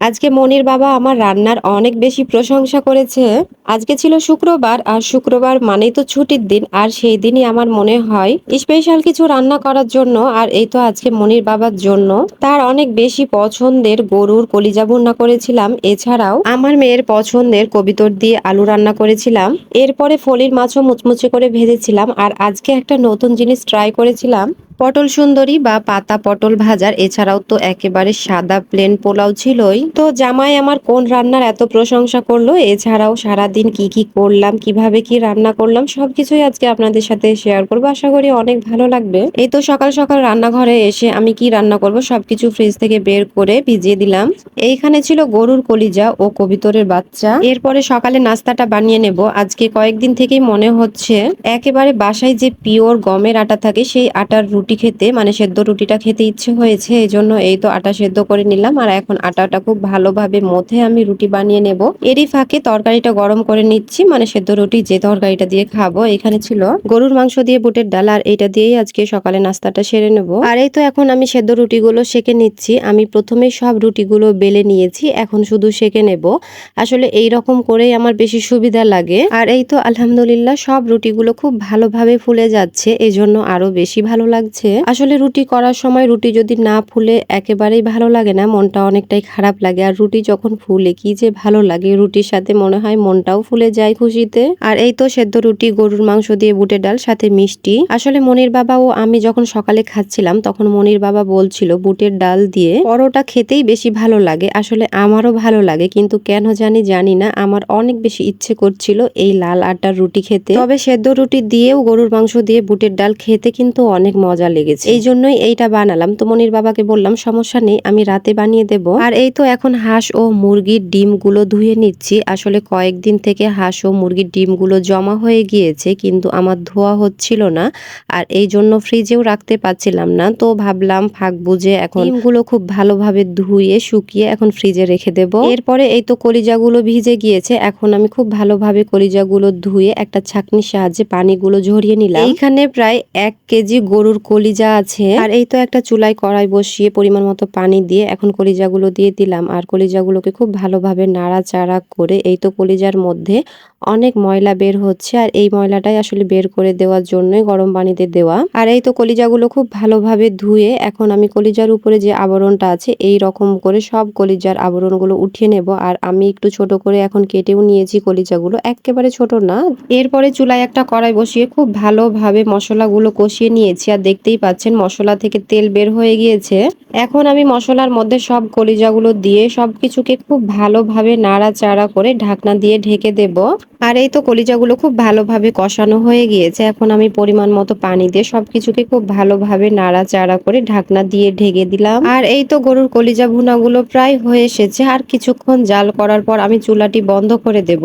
আজকে মনির বাবা আমার রান্নার অনেক বেশি প্রশংসা করেছে। আজকে ছিল শুক্রবার, আর শুক্রবার মানেই তো ছুটির দিন, আর সেই দিনই আমার মনে হয় স্পেশাল কিছু রান্না করার জন্য, আর এই তো আজকে মনির বাবার জন্য। তার অনেক বেশি পছন্দের গরুর কলিজা ভুন্না করেছিলাম, এছাড়াও আমার মেয়ের পছন্দের কবিতর দিয়ে আলু রান্না করেছিলাম। এরপরে ফলির মাছও মুচমুচে করে ভেজেছিলাম, আর আজকে একটা নতুন জিনিস ট্রাই করেছিলাম। পটল সুন্দরী বা পাতা পটল ভাজার, এছাড়াও তো একেবারে সাদা প্লেন পোলাও ছিলই। তো জামাই আমার কোন রান্নার এত প্রশংসা করল? এছাড়াও সারাদিন কি কি করলাম, কীভাবে কি রান্না করলাম, সবকিছুই আজকে আপনাদের সাথে শেয়ার করব। আশা করি অনেক ভালো লাগবে। এই তো সকাল সকাল রান্নাঘরে এসে আমি কি রান্না করব, সবকিছু ফ্রিজ থেকে বের করে ভিজিয়ে দিলাম। এইখানে ছিল গরুর কলিজা ও কবিতরের বাচ্চা। এরপরে সকালে নাস্তাটা বানিয়ে নেব। আজকে কয়েকদিন থেকেই মনে হচ্ছে, একেবারে বাসায় যে পিওর গমের আটা থাকে, সেই আটার রুটি খেতে মানে সেদ্ধ রুটিটা খেতে ইচ্ছে হয়েছে এই জন্য এই তো আটা সেদ্ধ করে নিলাম। আর এখন আটাটা খুব ভালোভাবে মথে আমি রুটি বানিয়ে নেব। এরই ফাঁকে তরকারিটা গরম করে নিচ্ছি মানে সেদ্ধ রুটি যে তরকারিটা দিয়ে খাব, এখানে ছিল গরুর মাংস দিয়ে বুটের ডাল, আর এটা দিয়েই আজকে সকালে নাস্তাটা সেরে নেব। আর এই তো এখন আমি সেদ্ধ রুটিগুলো সেকে নিচ্ছি। আমি প্রথমে সব রুটিগুলো বেলে নিয়েছি, এখন শুধু সেকে নেব। আসলে এই রকম করেই আমার বেশি সুবিধা লাগে। আর এই তো আলহামদুলিল্লাহ সব রুটিগুলো খুব ভালোভাবে ফুলে যাচ্ছে এই জন্য আরও বেশি ভালো লাগছে। আসলে রুটি করার সময় রুটি যদি না ফুলে একেবারেই ভালো লাগে না, মনটা অনেকটাই খারাপ লাগে। আর রুটি যখন ফুলে, কি যে ভালো লাগে। রুটির সাথে মনে হয় মনটাও ফুলে যায় খুশিতে। আর এই তো সেদ্ধ রুটি, গরুর মাংস দিয়ে বুটের ডাল, সাথে মিষ্টি। আসলে মনির বাবা ও আমি যখন সকালে খাচ্ছিলাম, তখন মনির বাবা বলছিল বুটের ডাল দিয়ে পরোটা খেতেই বেশি ভালো লাগে। আসলে আমারও ভালো লাগে, কিন্তু কেন জানি জানি না। আমার অনেক বেশি ইচ্ছে করছিল এই লাল আটার রুটি খেতে। তবে সেদ্ধ রুটি দিয়েও গরুর মাংস দিয়ে বুটের ডাল খেতে কিন্তু অনেক মজা লেগেছে। এই জন্যই এইটা বানালাম। তো মনির বাবাকে বললাম, সমস্যা নেই, আমি রাতে বানিয়ে দেব। আর এই তো এখন হাঁস ও মুরগির ডিমগুলো ধুয়ে নিচ্ছি। আসলে কয়েকদিন থেকে হাঁস ও মুরগির ডিমগুলো জমা হয়ে গিয়েছে, কিন্তু আমার ধোয়া হচ্ছিল না। আর এই জন্য ফ্রিজেও রাখতে পারছিলাম না। তো ভাবলাম, ফাঁক বুঝে এখন ডিমগুলো খুব ভালোভাবে ধুয়ে, শুকিয়ে এখন ফ্রিজে রেখে দেব। এরপরে এই তো কলিজাগুলো ভিজে গিয়েছে। এখন আমি খুব ভালোভাবে কলিজাগুলো ধুয়ে একটা ছাকনির সাহায্যে পানিগুলো ঝরিয়ে নিলাম। এইখানে প্রায় এক কেজি গরুর কলিজা আছে। আর এই তো একটা চুলায় কড়াই বসিয়ে পরিমাণ মতো পানি দিয়ে এখন কলিজাগুলো দিয়ে দিলাম। আর কলিজাগুলোকে খুব ভালোভাবে নাড়াচাড়া করে এই তো কলিজার মধ্যে অনেক ময়লা বের হচ্ছে আর এই ময়লাটাই আসলে বের করে দেওয়ার জন্যই গরম পানিতে দেওয়া। আর এই তো কলিজাগুলো খুব ভালোভাবে ধুয়ে এখন আমি কলিজার উপরে যে আবরণটা আছে এই রকম করে সব কলিজার আবরণগুলো উঠিয়ে নেব আর আমি একটু ছোট করে এখন কেটেও নিয়েছি কলিজাগুলো। একেবারে ছোট না। এরপরে চুলায় একটা কড়াই বসিয়ে খুব ভালোভাবে মশলাগুলো কষিয়ে নিয়েছি আর দেখতেই পাচ্ছেন মশলা থেকে তেল বের হয়ে গিয়েছে। এখন আমি মশলার মধ্যে সব কলিজাগুলো দিয়ে সবকিছুকে খুব ভালোভাবে নাড়াচাড়া করে ঢাকনা দিয়ে ঢেকে দেব। আর এই তো কলিজাগুলো খুব ভালোভাবে কষানো হয়ে গিয়েছে। এখন আমি পরিমাণ মতো পানি দিয়ে সবকিছুকে খুব ভালোভাবে নাড়াচাড়া করে ঢাকনা দিয়ে ঢেকে দিলাম। আর এই তো গরুর কলিজা ভুনাগুলো প্রায় হয়ে এসেছে। আর কিছুক্ষণ জাল করার পর আমি চুলাটি বন্ধ করে দেব।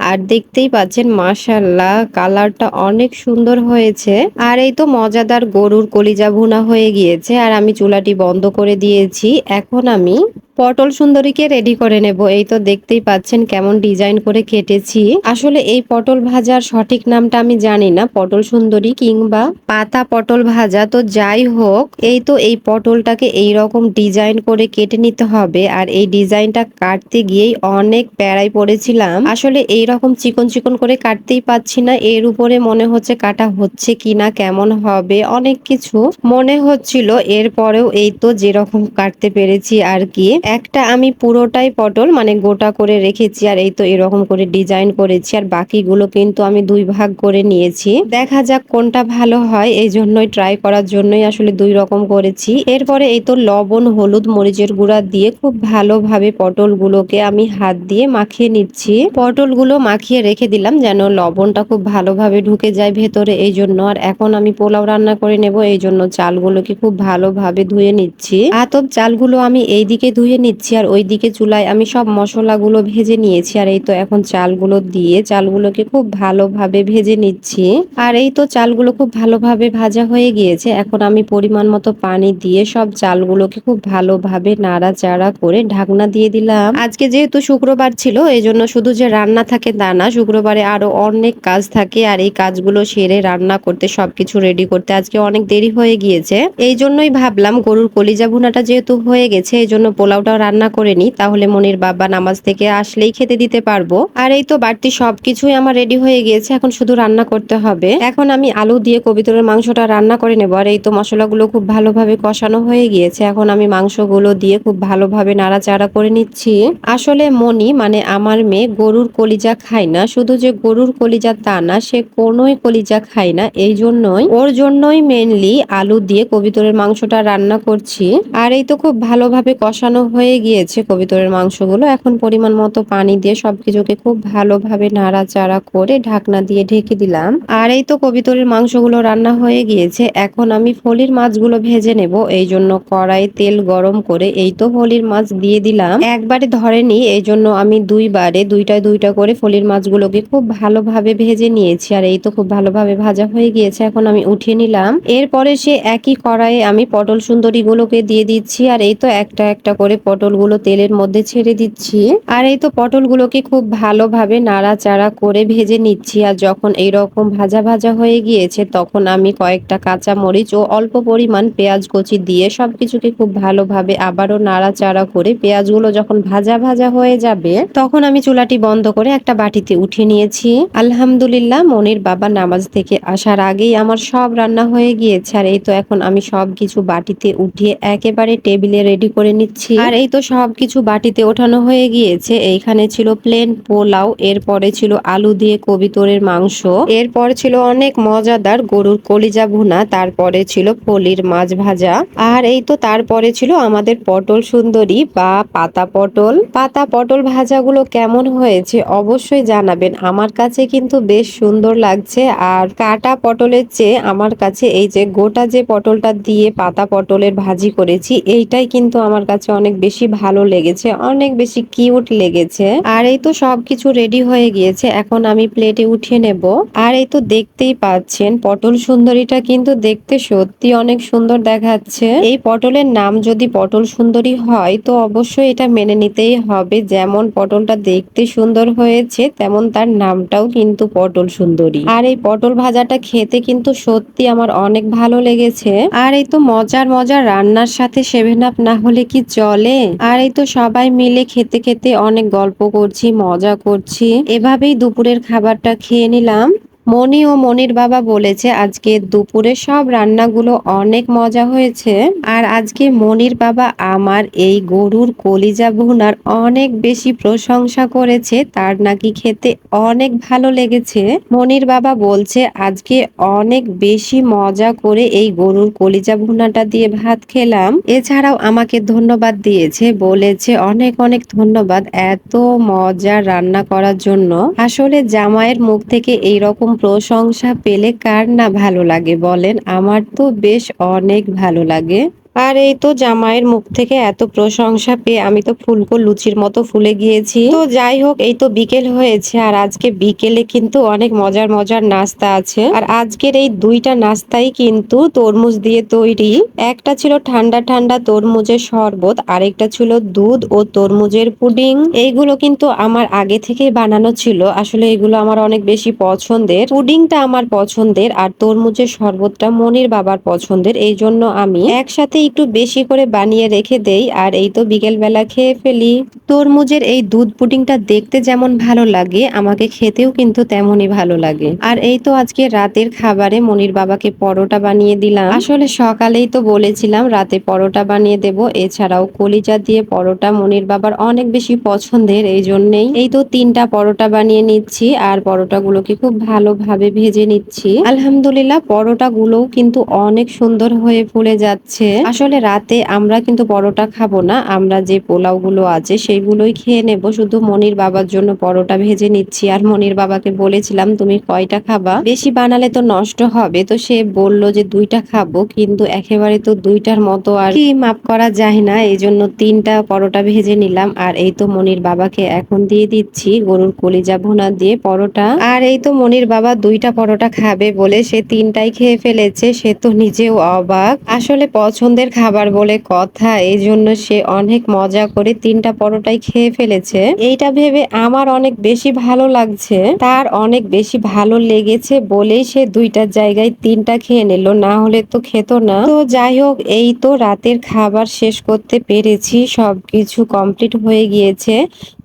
আর দেখতেই পাচ্ছেন মাশাল্লাহ কালারটা অনেক সুন্দর হয়েছে। আর এই তো মজাদার গরুর কলিজা ভুনা হয়ে গিয়েছে। আর আমি চুলাটি বন্ধ করে দিয়েছি। এখন আমি পটল সুন্দরীকে রেডি করে নেব। এই তো দেখতেই পাচ্ছেন কেমন ডিজাইন করে কেটেছি। আসলে এই পটল ভাজার সঠিক নামটা আমি জানি না, পটল সুন্দরী কিংবা পাতা পটল ভাজা। তো যাই হোক, এই তো এই পটলটাকে এই রকম ডিজাইন করে কেটে নিতে হবে। আর এই ডিজাইনটা কাটতে গিয়েই অনেক প্যারাই পড়েছিলাম। আসলে এই রকম চিকন চিকন করে কাটতেই পাচ্ছি না। এর উপরে মনে হচ্ছে কাটা হচ্ছে কিনা, কেমন হবে, অনেক কিছু মনে হচ্ছিল। এরপরেও এই তো যেরকম কাটতে পেরেছি আর কি। একটা আমি পুরোটাই পটল মানে গোটা করে রেখেছি আর এই তো এরকম করে ডিজাইন করেছি আর বাকিগুলো কিন্তু আমি দুই ভাগ করে নিয়েছি। দেখা যাক কোনটা ভালো হয়, এই জন্যই ট্রাই করার জন্যই আসলে দুই রকম করেছি। এরপরে এই তো লবণ, হলুদ, মরিচের গুঁড়া দিয়ে খুব ভালোভাবে পটলগুলোকে আমি হাত দিয়ে মাখিয়ে নিচ্ছি। পটলগুলো মাখিয়ে রেখে দিলাম যেন লবণটা খুব ভালোভাবে ঢুকে যায় ভেতরে, এই জন্য আর এখন আমি পোলাও রান্না করে নেব, এই জন্য চালগুলোকে খুব ভালোভাবে ধুয়ে নিচ্ছি। আতপ চালগুলো আমি এই দিকে ধুয়ে নিচ্ছি আর ওই দিকে চুলায় আমি সব মশলাগুলো ভেজে নিয়েছি আর এই তো এখন চালগুলো দিয়ে চালগুলোকে খুব ভালোভাবে ভেজে নিচ্ছি। আর এই তো চালগুলো খুব ভালোভাবে ভাজা হয়ে গিয়েছে। এখন আমি পরিমাণ মতো পানি দিয়ে সব চালগুলোকে খুব ভালোভাবে নাড়াচাড়া করে ঢাকনা দিয়ে দিলাম। আজকে যেহেতু শুক্রবার ছিল এই জন্য শুধু যে রান্না থাকে তা না, শুক্রবারে আরও অনেক কাজ থাকে আর এই কাজগুলো সেরে রান্না করতে সবকিছু রেডি করতে আজকে অনেক দেরি হয়ে গিয়েছে। এই জন্যই ভাবলাম গরুর কলিজা ভুনাটা যেহেতু হয়ে গেছে এই জন্য পোলাও পোলাওটাও রান্না করে নিই তাহলে মনির বাবা নামাজ থেকে আসলেই খেতে দিতে পারব। আর এই তো বাড়তি সবকিছুই আমার রেডি হয়ে গিয়েছে, এখন শুধু রান্না করতে হবে। এখন আমি আলু দিয়ে কবিতরের মাংসটা রান্না করে নেব, আর এই তো মশলাগুলো খুব ভালোভাবে কষানো হয়ে গিয়েছে, এখন আমি মাংসগুলো দিয়ে খুব ভালোভাবে নাড়াচাড়া করে নিচ্ছি। আসলে মনি মানে আমার মেয়ে, গরুর কলিজা খায় না, শুধু যে গরুর কলিজা তা না, সে কোনোই কলিজা খায় না, এই জন্যই, ওর জন্যই মেনলি আলু দিয়ে কবিতরের মাংসটা রান্না করছি। আর এই তো খুব ভালোভাবে কষানো হয়ে গিয়েছে কবিতরের মাংসগুলো। এখন পরিমাণ মতো পানি দিয়ে সবকিছুকে খুব ভালোভাবে নাড়াচাড়া করে ঢাকনা দিয়ে ঢেকে দিলাম। আর এই তো কবিতরের মাংসগুলো রান্না হয়ে গিয়েছে। এখন আমি ফলির মাছগুলো ভেজে নেব। এই জন্য কড়াই তেল গরম করে এই তো ফলির মাছ দিয়ে দিলাম। একবারে ধরেনি, এই জন্য আমি দুইবারে, দুইটা দুইটা করে ফলির মাছগুলোকে খুব ভালোভাবে ভেজে নিয়েছি। আর এই তো খুব ভালোভাবে ভাজা হয়ে গিয়েছে, এখন আমি উঠিয়ে নিলাম। এরপরে সে একই কড়াইয়ে আমি পটল সুন্দরী গুলোকে দিয়ে দিচ্ছি। আর এই তো একটা একটা করে পটলগুলো তেলের মধ্যে ছেড়ে দিচ্ছি। আর এই তো পটলগুলোকে খুব ভালোভাবে নাড়াচাড়া করে ভেজে নিচ্ছি। আর যখন এইরকম ভাজা ভাজা হয়ে গিয়েছে, তখন আমি কয়েকটা কাঁচা মরিচ ও অল্প পরিমাণ পেঁয়াজ কচি দিয়ে সবকিছুকে খুব ভালোভাবে আবারও নাড়াচাড়া করে পেঁয়াজগুলো যখন ভাজা ভাজা হয়ে যাবে, তখন আমি চুলাটি বন্ধ করে একটা বাটিতে উঠিয়ে নিয়েছি। আলহামদুলিল্লাহ, মনির বাবা নামাজ থেকে আসার আগেই আমার সব রান্না হয়ে গিয়েছে। আর এই তো এখন আমি সব কিছু বাটিতে উঠিয়ে একেবারে টেবিলে রেডি করে নিচ্ছি। আর এই তো সব কিছু বাটিতে ওঠানো হয়ে গিয়েছে। এইখানে ছিল প্লেন পোলাও, এরপরে ছিল আলু দিয়ে কবিতরের মাংস, এরপর ছিল অনেক মজাদার গরুর কলিজা ভুনা, তারপরে ছিল পলির মাছ ভাজা, আর এই তো তারপরে ছিল আমাদের পটল সুন্দরী বা পাতা পটল। পাতা পটল ভাজাগুলো কেমন হয়েছে অবশ্যই জানাবেন। আমার কাছে কিন্তু বেশ সুন্দর লাগছে, আর কাটা পটলের চেয়ে আমার কাছে এই যে গোটা যে পটলটা দিয়ে পাতা পটলের ভাজি করেছি, এইটাই কিন্তু আমার কাছে অনেক বেশি ভালো লেগেছে, অনেক বেশি কিউট লেগেছে। আর এই তো সবকিছু রেডি হয়ে গিয়েছে, এখন আমি প্লেটে উঠিয়ে নেব। আর এই তো দেখতেই পাচ্ছেন, পটল সুন্দরীটা কিন্তু দেখতে সত্যি অনেক সুন্দর দেখাচ্ছে। এই পটলের নাম যদি পটল সুন্দরী হয়, তো অবশ্যই এটা মেনে নিতেই হবে। যেমন পটলটা দেখতে সুন্দর হয়েছে, তেমন তার নামটাও কিন্তু পটল সুন্দরী। আর এই পটল ভাজাটা খেতে কিন্তু সত্যি আমার অনেক ভালো লেগেছে। আর এই তো মজার মজার রান্নার সাথে সেভেন আপ না হলে কি চলে? আর এই তো সবাই মিলে খেতে খেতে অনেক গল্প করছি, মজা করছি। এভাবেই দুপুরের খাবারটা খেয়ে নিলাম। মনি ও মনির বাবা বলেছে, আজকে দুপুরে সব রান্নাগুলো অনেক মজা হয়েছে। আর আজকে মনির বাবা আমার এই গরুর কলিজা ভুনার অনেক বেশি প্রশংসা করেছে। তার নাকি খেতে অনেক ভালো লেগেছে। মনির বাবা বলছে, আজকে অনেক বেশি মজা করে এই গরুর কলিজা ভুনাটা দিয়ে ভাত খেলাম। এছাড়াও আমাকে ধন্যবাদ দিয়েছে। বলেছে, অনেক অনেক ধন্যবাদ এত মজা রান্না করার জন্য। আসলে জামাইয়ের মুখ থেকে এইরকম প্রশংসা পেলে কার না ভালো লাগে বলেন? আমার তো বেশ অনেক ভালো লাগে। আর এই তো জামাইয়ের মুখ থেকে এত প্রশংসা পেয়ে আমি তো ফুলকো লুচির মতো ফুলে গিয়েছি। তো যাই হোক, এই তো বিকেল হয়েছে আর আজকে বিকেলে কিন্তু অনেক মজার মজার নাস্তা আছে। আর আজকের এই দুইটা নাস্তাই কিন্তু তরমুজ দিয়ে তৈরি। একটা ছিল ঠান্ডা ঠান্ডা তরমুজের শরবত, আরেকটা ছিল দুধ ও তরমুজের পুডিং। এইগুলো কিন্তু আমার আগে থেকে বানানো ছিল। আসলে এগুলো আমার অনেক বেশি পছন্দের। পুডিংটা আমার পছন্দের আর তরমুজের শরবতটা মনির বাবার পছন্দের। এই জন্য আমি একসাথে একটু বেশি করে বানিয়ে রেখে দেই, আর এই তো বিকেল বেলা খেয়ে ফেলি। তরমুজের এই দুধ পুডিংটা দেখতে যেমন ভালো লাগে, আমাকে খেতেও কিন্তু তেমনই ভালো লাগে। আর এই তো আজকে রাতের খাবারে মনির বাবাকে পরোটা বানিয়ে দিলাম। আসলে সকালেই তো বলেছিলাম, রাতে পরোটা বানিয়ে দেব। এছাড়াও কলিজা দিয়ে পরোটা মনির বাবার অনেক বেশি পছন্দের, এই জন্যেই এই তো তিনটা পরোটা বানিয়ে নিচ্ছি, আর পরোটাগুলোকে খুব ভালোভাবে ভেজে নিচ্ছি। আলহামদুলিল্লাহ পরোটা গুলোও কিন্তু অনেক সুন্দর হয়ে ফুলে যাচ্ছে। আসলে রাতে আমরা কিন্তু পরোটা খাব না, আমরা যে পোলাও গুলো আছে সেইগুলোই খেয়ে নেব। শুধু মনির বাবার জন্য পরোটা ভেজে নিচ্ছি। আর মনির বাবাকে বলেছিলাম, তুমি কয়টা খাবা? বেশি বানালে তো নষ্ট হবে। তো সে বলল যে, দুইটা খাব। কিন্তু একেবারে তো দুইটার মতো আর কি মাপ করা যায় না। এই জন্য তিনটা পরোটা ভেজে নিলাম। আর এই তো মনির বাবাকে এখন দিয়ে দিচ্ছি। গরুর কলিজা ভোনা দিয়ে পরোটা। আর এই তো মনির বাবা দুইটা পরোটা খাবে বলে সে তিনটাই খেয়ে ফেলেছে। সে তো নিজেও অবাক। আসলে পছন্দের পছন্দের খাবার বলে কথা এই জন্য সে অনেক মজা করে তিনটা পরোটাই খেয়ে ফেলেছে। এইটা ভেবে আমার অনেক বেশি ভালো লাগছে। তার অনেক বেশি ভালো লেগেছে বলেই সে দুইটার জায়গায় তিনটা খেয়ে নিল, না হলে তো খেত না। তো যাই হোক, এই তো রাতের খাবার শেষ করতে পেরেছি, সবকিছু কমপ্লিট হয়ে গিয়েছে।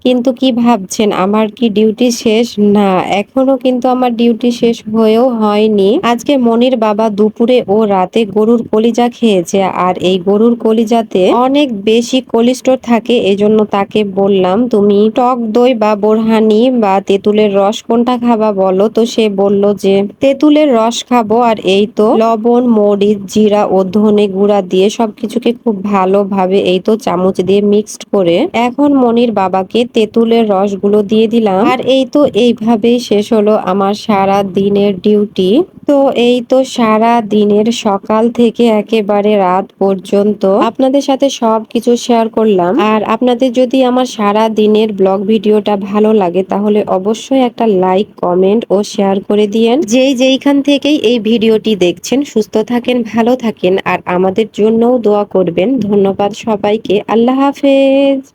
কিন্তু কি ভাবছেন, আমার কি ডিউটি শেষ? না, এখনও কিন্তু আমার ডিউটি শেষ হয়েও হয়নি। আজকে মনির বাবা দুপুরে ও রাতে গরুর কলিজা খেয়েছে আর এই গরুর কলিজাতে অনেক বেশি কোলেস্টোর থাকে, এজন্য তাকে বললাম, তুমি টক দই বা বোরহানি বা তেঁতুলের রস কোনটা খাবা বলো? তো সে বলল যে, তেঁতুলের রস খাব আর এই তো লবণ, মরিচ, জিরা ও ধনে গুঁড়া দিয়ে সবকিছুকে খুব ভালোভাবে এই তো চামচ দিয়ে মিক্সড করে এখন মনির বাবাকে তেঁতুলের রসগুলো দিয়ে দিলাম। আর এই তো এইভাবেই শেষ হলো আমার সারা দিনের ডিউটি। তো এই তো সারা দিনের সকাল থেকে একেবারে রাত পর্যন্ত আপনাদের সাথে সব কিছু শেয়ার করলাম। আর আপনাদের যদি আমার সারা দিনের ব্লগ ভিডিওটা ভালো লাগে, তাহলে অবশ্যই একটা লাইক কমেন্ট ও শেয়ার করে দিয়েন। যেই যেইখান থেকেই এই ভিডিওটি দেখছেন, সুস্থ থাকেন, ভালো থাকেন, আর আমাদের জন্যও দোয়া করবেন। ধন্যবাদ সবাইকে। আল্লাহ হাফেজ।